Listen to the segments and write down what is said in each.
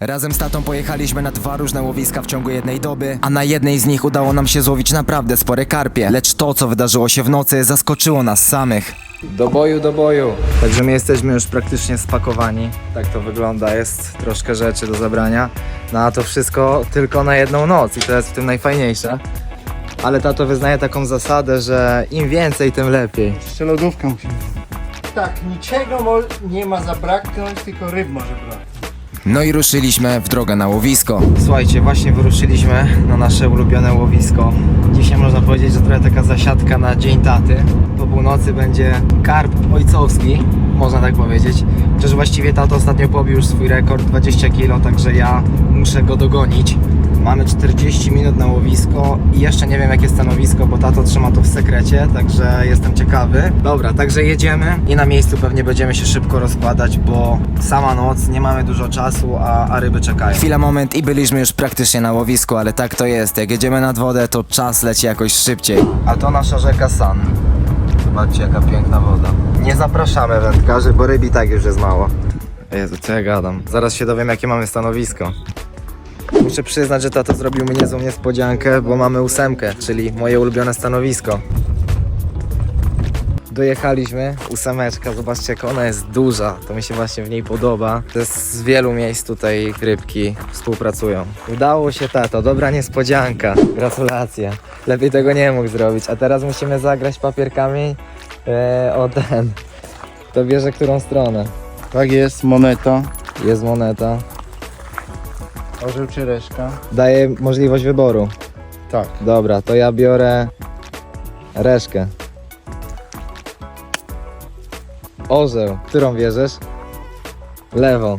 Razem z tatą pojechaliśmy na dwa różne łowiska w ciągu jednej doby, a na jednej z nich udało nam się złowić naprawdę spore karpie. Lecz to, co wydarzyło się w nocy, zaskoczyło nas samych. Do boju, do boju. Także my jesteśmy już praktycznie spakowani. Tak to wygląda, jest troszkę rzeczy do zabrania. No a to wszystko tylko na jedną noc i to jest w tym najfajniejsze. Ale tato wyznaje taką zasadę, że im więcej, tym lepiej. Jeszcze lodówkę musimy. Tak, niczego mo- nie ma zabraknąć, tylko ryb może braknąć. No i ruszyliśmy w drogę na łowisko. Słuchajcie, właśnie wyruszyliśmy na nasze ulubione łowisko. Dzisiaj można powiedzieć, że trochę taka zasiadka na dzień taty. Po północy będzie karp ojcowski, można tak powiedzieć. Chociaż właściwie tato ostatnio pobił już swój rekord 20 kg, także ja muszę go dogonić. Mamy 40 minut na łowisko i jeszcze nie wiem jakie stanowisko, bo tato trzyma to w sekrecie, także jestem ciekawy. Dobra, także jedziemy i na miejscu pewnie będziemy się szybko rozkładać, bo sama noc, nie mamy dużo czasu, a, a ryby czekają. Chwila, moment i byliśmy już praktycznie na łowisku, ale tak to jest. Jak jedziemy nad wodę, to czas leci jakoś szybciej. A to nasza rzeka San. Zobaczcie jaka piękna woda. Nie zapraszamy wędkarzy, bo ryb i tak już jest mało. Jezu, co ja gadam? Zaraz się dowiem jakie mamy stanowisko. Muszę przyznać, że tato zrobił mi niezłą niespodziankę, bo mamy ósemkę, czyli moje ulubione stanowisko. Dojechaliśmy, ósemeczka, zobaczcie jak ona jest duża, to mi się właśnie w niej podoba. To jest z wielu miejsc tutaj rybki współpracują. Udało się tato, dobra niespodzianka, gratulacje. Lepiej tego nie mógł zrobić, a teraz musimy zagrać papierkami e, o ten. To bierze którą stronę. Tak jest, moneta, Jest moneta, orzeł czy reszka. daje możliwość wyboru. Tak. Dobra, to ja biorę reszkę. Orzeł. Którą bierzesz? Lewą.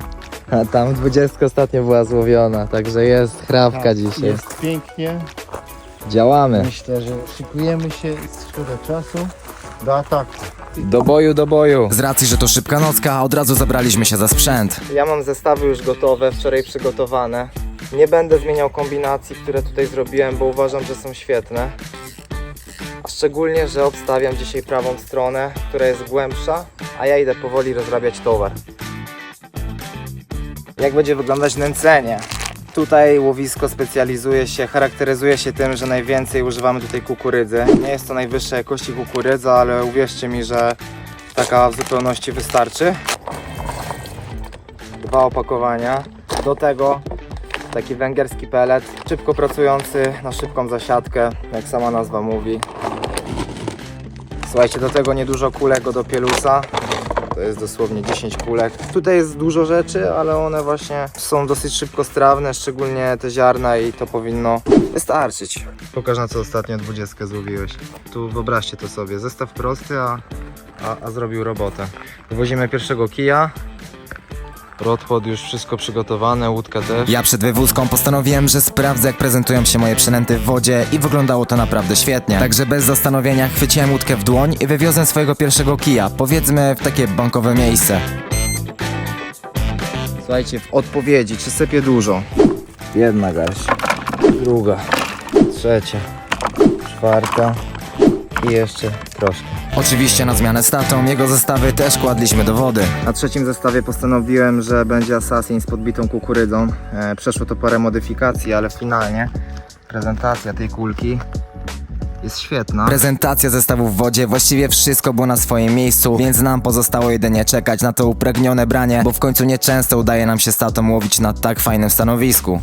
A tam 20 ostatnio była złowiona, także jest chrapka tak, dzisiaj. Jest pięknie. Działamy. Myślę, że szykujemy się z szkoda czasu do ataku. Do boju, do boju. Z racji, że to szybka nocka, od razu zabraliśmy się za sprzęt. Ja mam zestawy już gotowe, wczoraj przygotowane. Nie będę zmieniał kombinacji, które tutaj zrobiłem, bo uważam, że są świetne. A szczególnie, że obstawiam dzisiaj prawą stronę, która jest głębsza, a ja idę powoli rozrabiać towar. Jak będzie wyglądać nęcenie? Tutaj łowisko specjalizuje się, charakteryzuje się tym, że najwięcej używamy tutaj kukurydzy. Nie jest to najwyższej jakości kukurydza, ale uwierzcie mi, że taka w zupełności wystarczy. Dwa opakowania. Do tego taki węgierski pelet, szybko pracujący na szybką zasiadkę, jak sama nazwa mówi. Słuchajcie, do tego niedużo kulek do pielusa. To jest dosłownie 10 kulek. Tutaj jest dużo rzeczy, ale one właśnie są dosyć szybko strawne, szczególnie te ziarna i to powinno wystarczyć. Pokaż na co ostatnio 20 złowiłeś. Tu wyobraźcie to sobie, zestaw prosty, a, a, a zrobił robotę. Wywozimy pierwszego kija. Rodpod już wszystko przygotowane, łódka też. Ja przed wywózką postanowiłem, że sprawdzę jak prezentują się moje przynęty w wodzie i wyglądało to naprawdę świetnie. Także bez zastanowienia chwyciłem łódkę w dłoń i wywiozłem swojego pierwszego kija, powiedzmy w takie bankowe miejsce. Słuchajcie, w odpowiedzi, czy sypie dużo? Jedna garść, druga, trzecia, czwarta i jeszcze troszkę. Oczywiście na zmianę z tatą, jego zestawy też kładliśmy do wody. Na trzecim zestawie postanowiłem, że będzie Assassin z podbitą kukurydzą. E, przeszło to parę modyfikacji, ale finalnie prezentacja tej kulki jest świetna. Prezentacja zestawu w wodzie, właściwie wszystko było na swoim miejscu, więc nam pozostało jedynie czekać na to upragnione branie, bo w końcu nieczęsto udaje nam się z tatą łowić na tak fajnym stanowisku.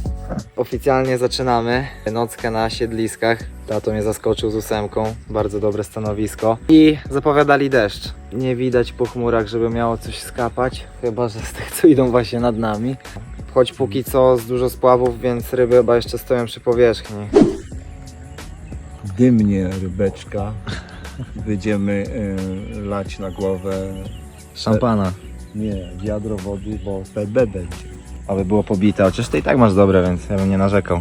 Oficjalnie zaczynamy nockę na siedliskach. Tato mnie zaskoczył z ósemką, bardzo dobre stanowisko. I zapowiadali deszcz. Nie widać po chmurach, żeby miało coś skapać, chyba że z tych, co idą właśnie nad nami. Choć póki co z dużo spławów, więc ryby chyba jeszcze stoją przy powierzchni. dymnie rybeczka. Będziemy e, lać na głowę. Szampana. Nie, wiadro wody, bo PB będzie. Aby było pobite, chociaż to i tak masz dobre, więc ja bym nie narzekał.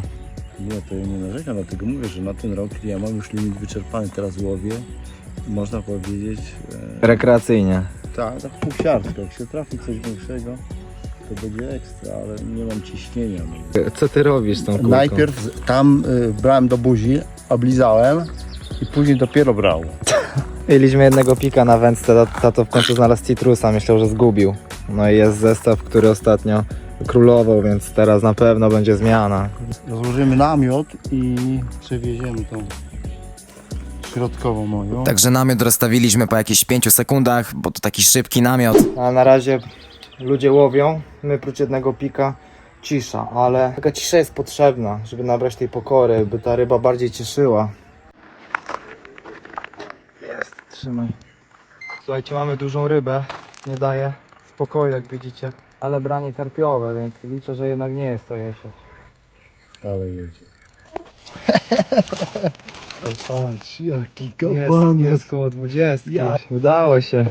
Nie, to ja nie narzekam, dlatego mówię, że na ten rok ja mam już limit wyczerpany, teraz łowię. Można powiedzieć, Rekreacyjnie. e, tak, tak półsiarsko. Jak się trafi coś większego, to będzie ekstra, ale nie mam ciśnienia. No. Co ty robisz tą kulką? Najpierw z- tam y, brałem do buzi, oblizałem i później dopiero brał. Mieliśmy jednego pika na wędce, tato w końcu znalazł citrusa, myślał, że zgubił. No i jest zestaw, który ostatnio królował, więc teraz na pewno będzie zmiana. Rozłożymy namiot i przewieziemy tą środkową moją. Także namiot rozstawiliśmy po jakichś 5 sekundach, bo to taki szybki namiot. A na razie ludzie łowią, my prócz jednego pika cisza, ale taka cisza jest potrzebna, żeby nabrać tej pokory, by ta ryba bardziej cieszyła. Jest, trzymaj. Słuchajcie, mamy dużą rybę, nie daje spokoju jak widzicie, ale branie karpiowe, więc liczę, że jednak nie jest to jesień. Ale jedzie. Patrz, jaki Jest, jest koło 20. Udało się.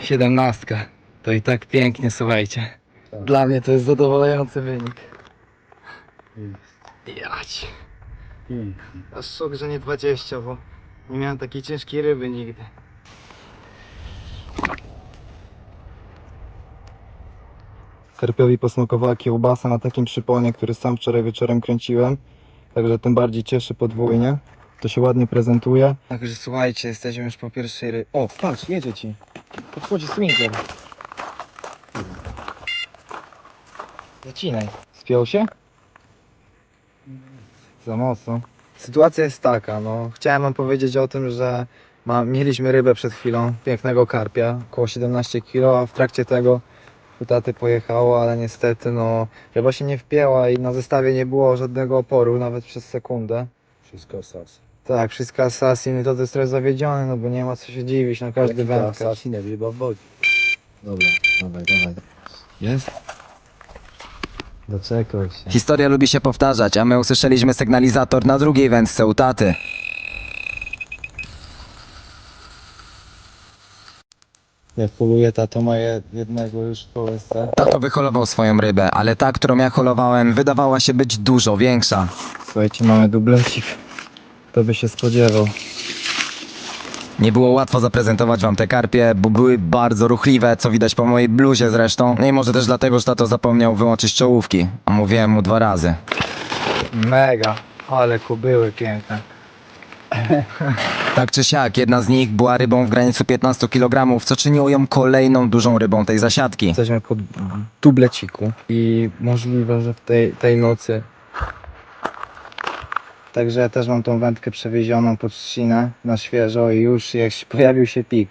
17. To i tak pięknie, słuchajcie. Tak. Dla mnie to jest zadowalający wynik. Jać. Pięknie. Aż szok, że nie 20, bo nie miałem takiej ciężkiej ryby nigdy. Karpiowi posmakowała kiełbasa na takim przyponie, który sam wczoraj wieczorem kręciłem. Także tym bardziej cieszy podwójnie. To się ładnie prezentuje. Także słuchajcie, jesteśmy już po pierwszej ry... O, patrz, jedzie ci. Podchodzi swinkler. Zacinaj. Spiął się? Za mocno. Sytuacja jest taka, no chciałem wam powiedzieć o tym, że ma, mieliśmy rybę przed chwilą, pięknego karpia, około 17 kg, a w trakcie tego u taty pojechało, ale niestety no ryba się nie wpięła i na zestawie nie było żadnego oporu, nawet przez sekundę. Wszystko sas. Tak, wszystko Assassin i to jest trochę zawiedziony, no bo nie ma co się dziwić na każdy wędkarz. Assassin jak ryba w wodzie. Dobra, dawaj, dawaj. Jest? Doczekał się. Historia lubi się powtarzać, a my usłyszeliśmy sygnalizator na drugiej wędce u taty. Poluje tato ma je- jednego już w kołysce. Tato wyholował swoją rybę, ale ta, którą ja holowałem, wydawała się być dużo większa. Słuchajcie, mamy dublecik. Kto by się spodziewał. Nie było łatwo zaprezentować wam te karpie, bo były bardzo ruchliwe, co widać po mojej bluzie zresztą. No i może też dlatego, że tato zapomniał wyłączyć czołówki, a mówiłem mu dwa razy. Mega, ale kubyły piękne. Tak czy siak, jedna z nich była rybą w granicy 15 kg, co czyniło ją kolejną dużą rybą tej zasiadki. Jesteśmy po dubleciku i możliwe, że w tej, tej nocy Także ja też mam tą wędkę przewiezioną pod trzcinę na świeżo i już jak się pojawił się pik.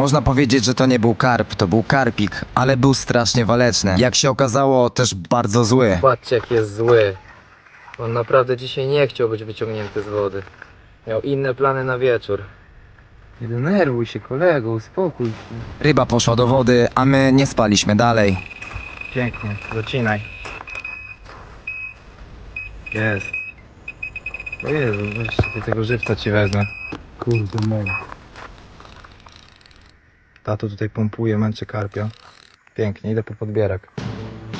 Można powiedzieć, że to nie był karp, to był karpik, ale był strasznie waleczny. Jak się okazało, też bardzo zły. Patrzcie jak jest zły. On naprawdę dzisiaj nie chciał być wyciągnięty z wody. Miał inne plany na wieczór. Nie denerwuj się kolego, uspokój się. Ryba poszła do wody, a my nie spaliśmy dalej. Pięknie, zacinaj. Jest. O Jezu, weź tego żywca ci wezmę. Kurde, mega. Tato tutaj pompuje, męczy karpia. Pięknie, idę po podbierak.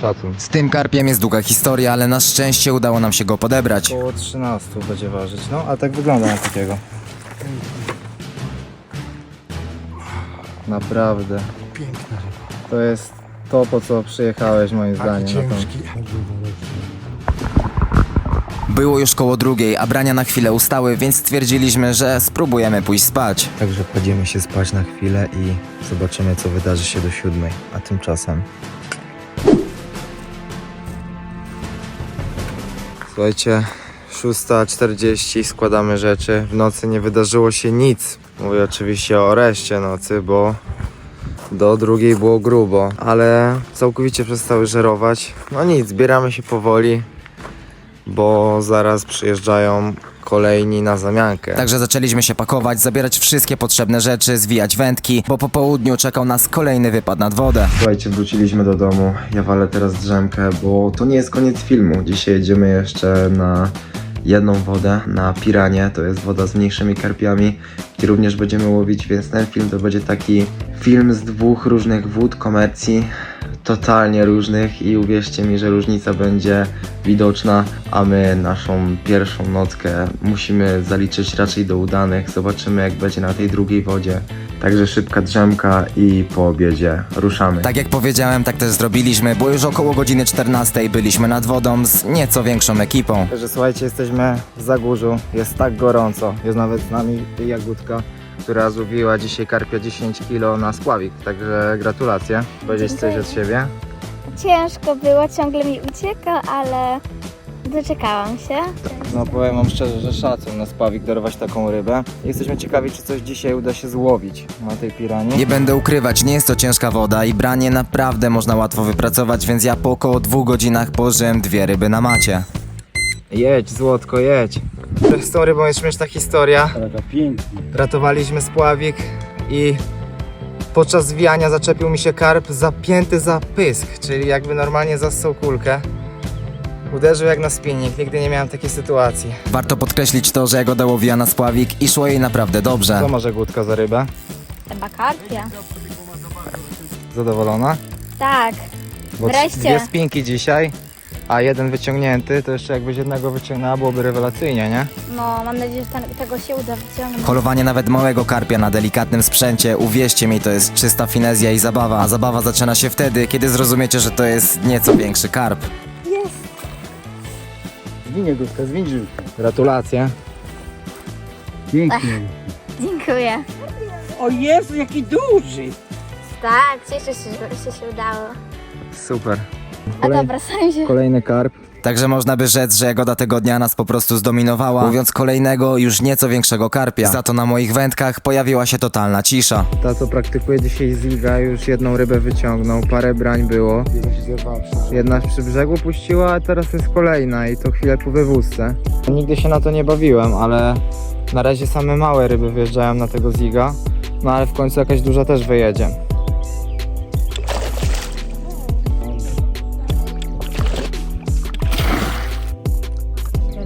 Szacun. Z tym karpiem jest długa historia, ale na szczęście udało nam się go podebrać. Około 13 będzie ważyć, no a tak wygląda na takiego. Naprawdę. Piękna To jest to, po co przyjechałeś moim Taki ciężki. Było już koło drugiej, a brania na chwilę ustały, więc stwierdziliśmy, że spróbujemy pójść spać. Także kładziemy się spać na chwilę i zobaczymy, co wydarzy się do siódmej. A tymczasem... Słuchajcie, 6.40, składamy rzeczy. W nocy nie wydarzyło się nic. Mówię oczywiście o reszcie nocy, bo do drugiej było grubo, ale całkowicie przestały żerować. No nic, zbieramy się powoli bo zaraz przyjeżdżają kolejni na zamiankę. Także zaczęliśmy się pakować, zabierać wszystkie potrzebne rzeczy, zwijać wędki, bo po południu czekał nas kolejny wypad nad wodę. Słuchajcie, wróciliśmy do domu. Ja walę teraz drzemkę, bo to nie jest koniec filmu. Dzisiaj jedziemy jeszcze na jedną wodę, na piranie. To jest woda z mniejszymi karpiami, gdzie również będziemy łowić, więc ten film to będzie taki film z dwóch różnych wód komercji totalnie różnych i uwierzcie mi, że różnica będzie widoczna, a my naszą pierwszą nockę musimy zaliczyć raczej do udanych. Zobaczymy jak będzie na tej drugiej wodzie. Także szybka drzemka i po obiedzie ruszamy. Tak jak powiedziałem, tak też zrobiliśmy, bo już około godziny 14 byliśmy nad wodą z nieco większą ekipą. Także słuchajcie, jesteśmy w Zagórzu, jest tak gorąco, jest nawet z nami Jagódka. Która złowiła dzisiaj karpia 10 kg na spławik, także gratulacje. Powiedzieć coś od siebie? Ciężko było, ciągle mi ucieka, ale doczekałam się. No powiem wam szczerze, że szacun na spławik darować taką rybę. Jesteśmy ciekawi, czy coś dzisiaj uda się złowić na tej piranie. Nie będę ukrywać, nie jest to ciężka woda i branie naprawdę można łatwo wypracować, więc ja po około dwóch godzinach położyłem dwie ryby na macie. Jedź, złotko, jedź. Z tą rybą jest śmieszna historia. Taka piękna. Ratowaliśmy spławik i podczas zwijania zaczepił mi się karp zapięty za pysk, czyli jakby normalnie zassał kulkę. Uderzył jak na spinning, nigdy nie miałem takiej sytuacji. Warto podkreślić to, że Jagoda łowiła na spławik i szło jej naprawdę dobrze. Co może Głódka za rybę? Chyba karpia. Zadowolona? Tak, Bo Wreszcie. dwie spinki dzisiaj, a jeden wyciągnięty, to jeszcze jakbyś jednego wyciągnęła, byłoby rewelacyjnie, nie? no mam nadzieję, że ten, tego się uda wyciągnąć. Holowanie nawet małego karpia na delikatnym sprzęcie, uwierzcie mi, to jest czysta finezja i zabawa. A zabawa zaczyna się wtedy, kiedy zrozumiecie, że to jest nieco większy karp. Jest. Zwinie Guska, zwiń żyłkę. Gratulacje. Pięknie. Dziękuję. O Jezu, jaki duży! Tak, cieszę się, że się udało. Super. A dobra, sam się. Kolejny karp. Także można by rzec, że Jagoda tego dnia nas po prostu zdominowała, mówiąc kolejnego, już nieco większego karpia. Za to na moich wędkach pojawiła się totalna cisza. Ta, co praktykuje dzisiaj ziga, już jedną rybę wyciągnął, parę brań było. Jedna przy brzegu puściła, a teraz jest kolejna i to chwilę po wywózce. Nigdy się na to nie bawiłem, ale na razie same małe ryby wyjeżdżają na tego ziga. No ale w końcu jakaś duża też wyjedzie.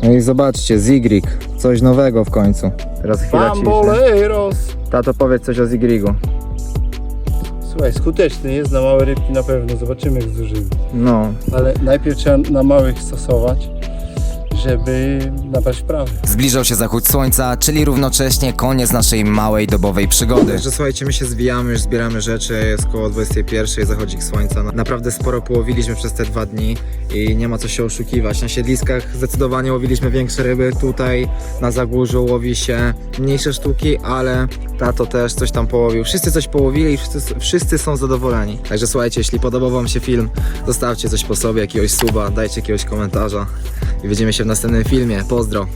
No i zobaczcie, Zigrig, coś nowego w końcu. Teraz chwila ciszy. Bamboleros! Tato, powiedz coś o Zigrigu. Słuchaj, skuteczny jest na małe rybki na pewno, zobaczymy jak z dużymi. No, Ale najpierw trzeba na małych stosować, żeby nabrać prawy. Zbliżał się zachód słońca, czyli równocześnie koniec naszej małej dobowej przygody. Także słuchajcie, my się zwijamy, już zbieramy rzeczy, jest koło 21, zachodzik słońca. Naprawdę sporo połowiliśmy przez te dwa dni i nie ma co się oszukiwać. Na siedliskach zdecydowanie łowiliśmy większe ryby, tutaj na Zagórzu łowi się mniejsze sztuki, ale tato też coś tam połowił. Wszyscy coś połowili i wszyscy, wszyscy są zadowoleni. Także słuchajcie, jeśli podobał wam się film, zostawcie coś po sobie, jakiegoś suba, dajcie jakiegoś komentarza i widzimy się w następnym filmie. Pozdro!